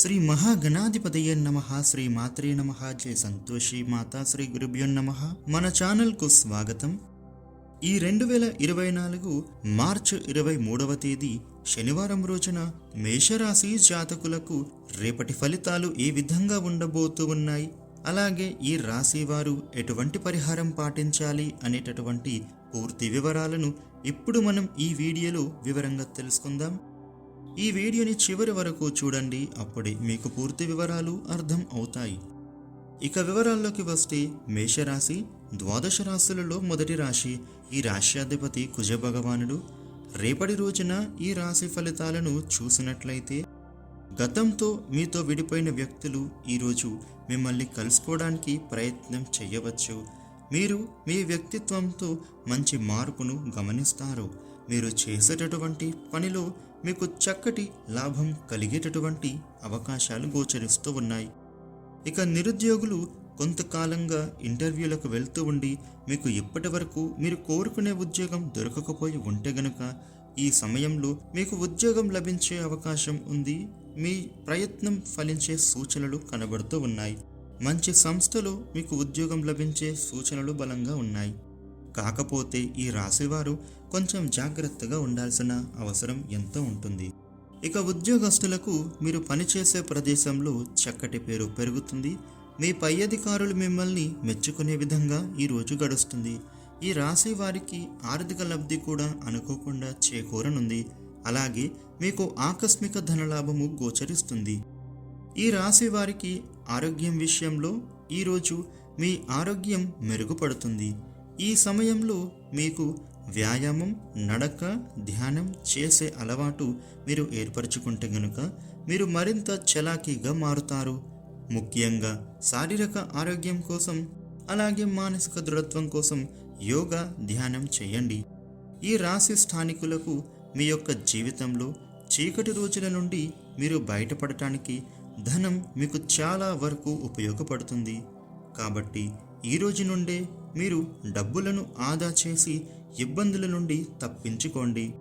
శ్రీ మహాగణాధిపతయ నమ శ్రీ మాత్రే నమ జయ సంతోషి మాతా శ్రీ గురుభ్యో నమ. మన ఛానల్కు స్వాగతం. ఈ రెండు వేల ఇరవై నాలుగు మార్చి ఇరవై మూడవ తేదీ శనివారం రోజున మేషరాశి జాతకులకు రేపటి ఫలితాలు ఏ విధంగా ఉండబోతూ ఉన్నాయి? అలాగే ఈ రాశి వారు ఎటువంటి పరిహారం పాటించాలి అనేటటువంటి పూర్తి వివరాలను ఇప్పుడు మనం ఈ వీడియోలో వివరంగా తెలుసుకుందాం. ఈ వీడియోని చివరి వరకు చూడండి అప్పుడే మీకు పూర్తి వివరాలు అర్థం అవుతాయి. ఇక వివరాల్లోకి వస్తే మేషరాశి ద్వాదశ రాశులలో మొదటి రాశి ఈ రాశ్యాధిపతి కుజ భగవానుడు రేపటి రోజున ఈ రాశి ఫలితాలను చూసినట్లయితే గతంతో మీతో విడిపోయిన వ్యక్తులు ఈరోజు మిమ్మల్ని కలుసుకోవడానికి ప్రయత్నం చేయవచ్చు. మీరు మీ వ్యక్తిత్వంతో మంచి మార్పును గమనిస్తారు. మీరు చేసేటటువంటి పనిలో మీకు చక్కటి లాభం కలిగేటటువంటి అవకాశాలు గోచరిస్తూ ఉన్నాయి. ఇక నిరుద్యోగులు కొంతకాలంగా ఇంటర్వ్యూలకు వెళ్తూ ఉండి మీకు ఇప్పటి వరకు మీరు కోరుకునే ఉద్యోగం దొరకకపోయి ఉంటే గనుక ఈ సమయంలో మీకు ఉద్యోగం లభించే అవకాశం ఉంది. మీ ప్రయత్నం ఫలించే సూచనలు కనబడుతూ ఉన్నాయి. మంచి సంస్థలో మీకు ఉద్యోగం లభించే సూచనలు బలంగా ఉన్నాయి. కాకపోతే ఈ రాశివారు కొంచెం జాగ్రత్తగా ఉండాల్సిన అవసరం ఎంతో ఉంటుంది. ఇక ఉద్యోగస్తులకు మీరు పనిచేసే ప్రదేశంలో చక్కటి పేరు పెరుగుతుంది. మీ పై అధికారులు మిమ్మల్ని మెచ్చుకునే విధంగా ఈ రోజు గడుస్తుంది. ఈ రాశి వారికి ఆర్థిక లబ్ధి కూడా అనుకోకుండా చేకూరనుంది. అలాగే మీకు ఆకస్మిక ధనలాభము గోచరిస్తుంది. ఈ రాశి వారికి ఆరోగ్యం విషయంలో ఈరోజు మీ ఆరోగ్యం మెరుగుపడుతుంది. ఈ సమయంలో మీకు వ్యాయామం నడక ధ్యానం చేసే అలవాటు మీరు ఏర్పరచుకుంటే గనుక మీరు మరింత చలాకీగా మారుతారు. ముఖ్యంగా శారీరక ఆరోగ్యం కోసం అలాగే మానసిక దృఢత్వం కోసం యోగా ధ్యానం చేయండి. ఈ రాశి స్థానికులకు మీ యొక్క జీవితంలో చీకటి రోజుల నుండి మీరు బయటపడటానికి ధనం మీకు చాలా వరకు ఉపయోగపడుతుంది. కాబట్టి ఈ రోజు నుండే మీరు డబ్బులను ఆదా చేసి ఇబ్బందుల నుండి తప్పించుకోండి.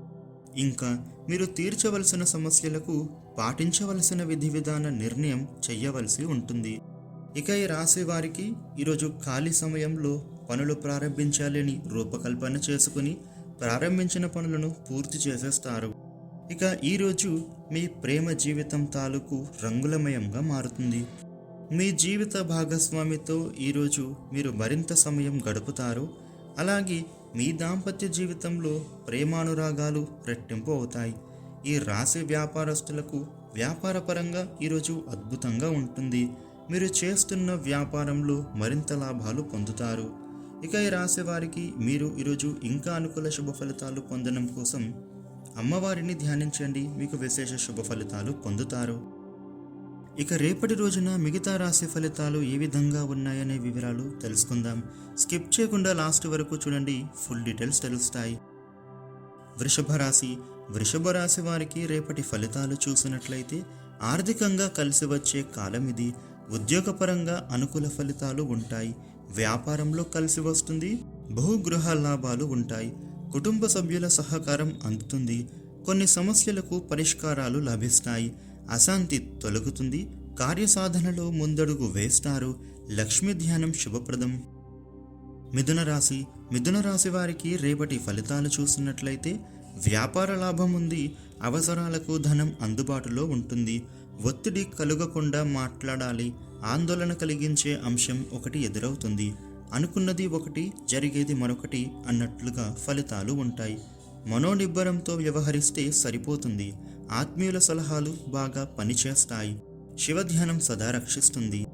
ఇంకా మీరు తీర్చవలసిన సమస్యలకు పాటించవలసిన విధి విధాన నిర్ణయం చేయవలసి ఉంటుంది. ఇక ఈ రాశి వారికి ఈరోజు ఖాళీ సమయంలో పనులు ప్రారంభించాలని రూపకల్పన చేసుకుని ప్రారంభించిన పనులను పూర్తి చేసేస్తారు. ఇక ఈరోజు మీ ప్రేమ జీవితం తాలూకు రంగులమయంగా మారుతుంది. మీ జీవిత భాగస్వామితో ఈరోజు మీరు మరింత సమయం గడుపుతారు. అలాగే మీ దాంపత్య జీవితంలో ప్రేమానురాగాలు రెట్టింపు అవుతాయి. ఈ రాశి వ్యాపారస్తులకు వ్యాపారపరంగా ఈరోజు అద్భుతంగా ఉంటుంది. మీరు చేస్తున్న వ్యాపారంలో మరింత లాభాలు పొందుతారు. ఇక ఈ రాశి వారికి మీరు ఈరోజు ఇంకా అనుకూల శుభ ఫలితాలు పొందడం కోసం అమ్మవారిని ధ్యానించండి. మీకు విశేష శుభ ఫలితాలు పొందుతారు. ఇక రేపటి రోజున మిగతా రాశి ఫలితాలు ఏ విధంగా ఉన్నాయనే వివరాలు తెలుసుకుందాం. స్కిప్ చేయకుండా లాస్ట్ వరకు చూడండి ఫుల్ డీటెయిల్స్ తెలుస్తాయి. వృషభ రాశి. వృషభ రాశి వారికి రేపటి ఫలితాలు చూసినట్లయితే ఆర్థికంగా కలిసి వచ్చే కాలం ఇది. ఉద్యోగపరంగా అనుకూల ఫలితాలు ఉంటాయి. వ్యాపారంలో కలిసి వస్తుంది. బహుగృహ లాభాలు ఉంటాయి. కుటుంబ సభ్యుల సహకారం అందుతుంది. కొన్ని సమస్యలకు పరిష్కారాలు లభిస్తాయి. అశాంతి తొలగుతుంది. కార్యసాధనలో ముందడుగు వేస్తారు. లక్ష్మీ ధ్యానం శుభప్రదం. మిథున రాశి. మిథున రాశి వారికి రేపటి ఫలితాలు చూసినట్లయితే వ్యాపార లాభం ఉంది. అవసరాలకు ధనం అందుబాటులో ఉంటుంది. ఒత్తిడి కలుగకుండా మాట్లాడాలి. ఆందోళన కలిగించే అంశం ఒకటి ఎదురవుతుంది. అనుకున్నది ఒకటి జరిగేది మరొకటి అన్నట్లుగా ఫలితాలు ఉంటాయి. మనోనిబ్బరంతో వ్యవహరిస్తే సరిపోతుంది. ఆత్మీయుల సలహాలు బాగా పనిచేస్తాయి. శివధ్యానం సదా రక్షిస్తుంది.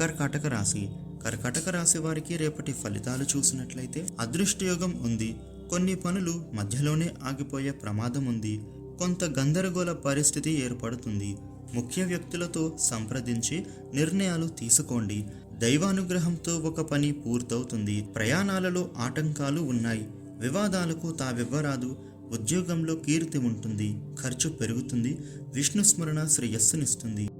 కర్కాటక రాశి. కర్కాటక రాశి వారికి రేపటి ఫలితాలు చూసినట్లయితే అదృష్టయోగం ఉంది. కొన్ని పనులు మధ్యలోనే ఆగిపోయే ప్రమాదం ఉంది. కొంత గందరగోళ పరిస్థితి ఏర్పడుతుంది. ముఖ్య వ్యక్తులతో సంప్రదించి నిర్ణయాలు తీసుకోండి. దైవానుగ్రహంతో ఒక పని పూర్తవుతుంది. ప్రయాణాలలో ఆటంకాలు ఉన్నాయి. వివాదాలకు తావివ్వరాదు ఉద్యోగంలో కీర్తి ఉంటుంది ఖర్చు పెరుగుతుంది విష్ణు స్మరణ శ్రేయస్సునిస్తుంది.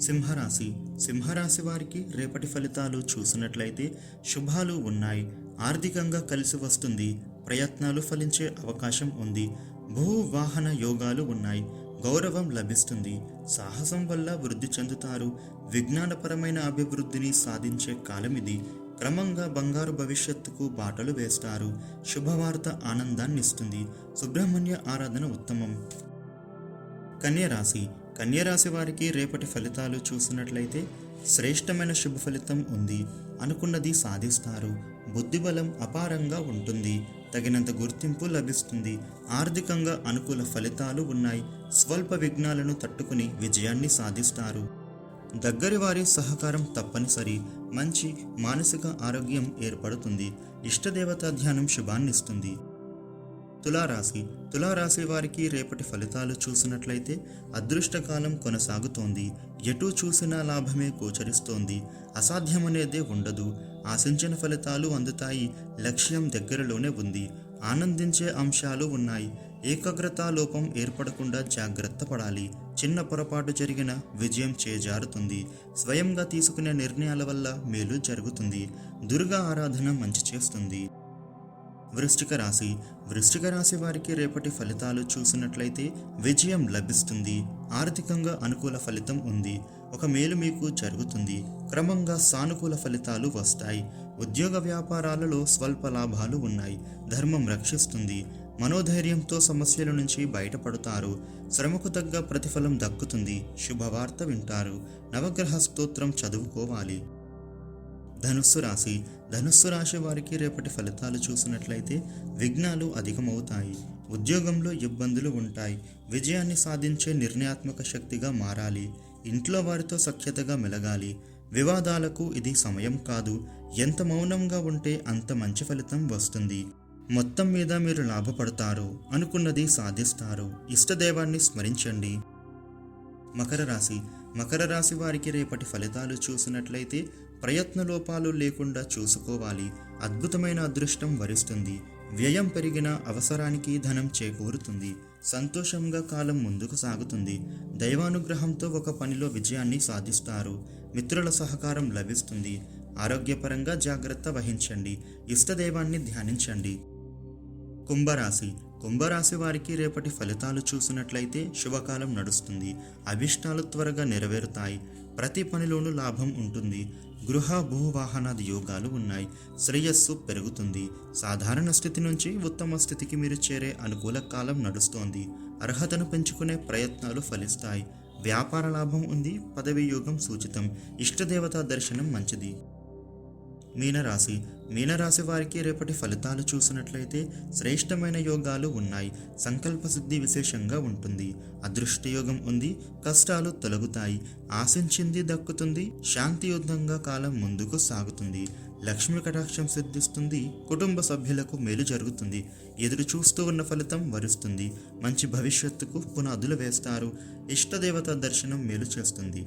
సింహరాశి. సింహరాశి వారికి రేపటి ఫలితాలు చూసినట్లయితే శుభాలు ఉన్నాయి ఆర్థికంగా కలిసి వస్తుంది ప్రయత్నాలు ఫలించే అవకాశం ఉంది భూ వాహన యోగాలు ఉన్నాయి గౌరవం లభిస్తుంది సాహసం వల్ల వృద్ధి చెందుతారు విజ్ఞానపరమైన అభివృద్ధిని సాధించే కాలం ఇది. క్రమంగా బంగారు భవిష్యత్తుకు బాటలు వేస్తారు. శుభవార్త ఆనందాన్ని ఇస్తుంది సుబ్రహ్మణ్య ఆరాధన ఉత్తమం. కన్యరాశి. కన్యరాశి వారికి రేపటి ఫలితాలు చూసినట్లయితే శ్రేష్టమైన శుభ ఫలితం ఉంది. అనుకున్నది సాధిస్తారు. బుద్ధిబలం అపారంగా ఉంటుంది. తగినంత గుర్తింపు లభిస్తుంది. ఆర్థికంగా అనుకూల ఫలితాలు ఉన్నాయి. స్వల్ప విఘ్నాలను తట్టుకుని విజయాన్ని సాధిస్తారు. దగ్గరి వారి సహకారం తప్పనిసరి. మంచి మానసిక ఆరోగ్యం ఏర్పడుతుంది. ఇష్టదేవత ధ్యానం శుభాన్నిస్తుంది. తులారాశి. తులారాశి వారికి రేపటి ఫలితాలు చూసినట్లయితే అదృష్టకాలం కొనసాగుతోంది. ఎటు చూసినా లాభమే గోచరిస్తోంది. అసాధ్యమనేదే ఉండదు. ఆశించిన ఫలితాలు అందుతాయి. లక్ష్యం దగ్గరలోనే ఉంది. ఆనందించే అంశాలు ఉన్నాయి. ఏకాగ్రత లోపం ఏర్పడకుండా జాగ్రత్త పడాలి. చిన్న పొరపాటు జరిగిన విజయం చేజారుతుంది. స్వయంగా తీసుకునే నిర్ణయాల వల్ల మేలు జరుగుతుంది. దుర్గా ఆరాధన మంచి చేస్తుంది. వృష్టిక రాశి. వృష్టిక రాశి వారికి రేపటి ఫలితాలు చూసినట్లయితే విజయం లభిస్తుంది. ఆర్థికంగా అనుకూల ఫలితం ఉంది. ఒక మేలు మీకు జరుగుతుంది. క్రమంగా సానుకూల ఫలితాలు వస్తాయి. ఉద్యోగ వ్యాపారాలలో స్వల్ప లాభాలు ఉన్నాయి. ధర్మం రక్షిస్తుంది. మనోధైర్యంతో సమస్యల నుంచి బయటపడతారు. శ్రమకు తగ్గ ప్రతిఫలం దక్కుతుంది. శుభవార్త వింటారు. నవగ్రహ స్తోత్రం చదువుకోవాలి. ధనుస్సు రాశి. ధనుస్సు రాశి వారికి రేపటి ఫలితాలు చూసినట్లయితే విఘ్నాలు అధికమవుతాయి. ఉద్యోగంలో ఇబ్బందులు ఉంటాయి. విజయాన్ని సాధించే నిర్ణయాత్మక శక్తిగా మారాలి. ఇంట్లో వారితో సఖ్యతగా మెలగాలి. వివాదాలకు ఇది సమయం కాదు. ఎంత మౌనంగా ఉంటే అంత మంచి ఫలితం వస్తుంది. మొత్తం మీద మీరు లాభపడతారు అనుకున్నది సాధిస్తారు. ఇష్టదేవాన్ని స్మరించండి. మకర రాశి. మకర రాశి వారికి రేపటి ఫలితాలు చూసినట్లయితే ప్రయత్న లోపాలు లేకుండా చూసుకోవాలి. అద్భుతమైన అదృష్టం వరిస్తుంది. వ్యయం పెరిగిన అవసరానికి ధనం చేకూరుతుంది. సంతోషంగా కాలం ముందుకు సాగుతుంది. దైవానుగ్రహంతో ఒక పనిలో విజయాన్ని సాధిస్తారు. మిత్రుల సహకారం లభిస్తుంది. ఆరోగ్యపరంగా జాగ్రత్త వహించండి. ఇష్టదైవాన్ని ధ్యానించండి. కుంభరాశి. కుంభరాశి వారికి రేపటి ఫలితాలు చూసినట్లయితే శుభకాలం నడుస్తుంది. అభిష్టాలు త్వరగా నెరవేరుతాయి. ప్రతి పనిలోనూ లాభం ఉంటుంది. గృహ భూవాహనాది యోగాలు ఉన్నాయి. శ్రేయస్సు పెరుగుతుంది. సాధారణ స్థితి నుంచి ఉత్తమ స్థితికి మీరు చేరే అనుకూల కాలం నడుస్తోంది. అర్హతను పెంచుకునే ప్రయత్నాలు ఫలిస్తాయి. వ్యాపార లాభం ఉంది. పదవి యోగం సూచితం. ఇష్టదేవతా దర్శనం మంచిది. మీనరాశి. మీనరాశి వారికి రేపటి ఫలితాలు చూసినట్లయితే శ్రేష్టమైన యోగాలు ఉన్నాయి. సంకల్ప సిద్ధి విశేషంగా ఉంటుంది. అదృష్టయోగం ఉంది. కష్టాలు తొలగుతాయి. ఆశించింది దక్కుతుంది. శాంతియుద్ధంగా కాలం ముందుకు సాగుతుంది. లక్ష్మి కటాక్షం సిద్ధిస్తుంది. కుటుంబ సభ్యులకు మేలు జరుగుతుంది. ఎదురు చూస్తూ ఉన్న ఫలితం వరుస్తుంది. మంచి భవిష్యత్తుకు పునాదులు వేస్తారు. ఇష్టదేవత దర్శనం మేలు చేస్తుంది.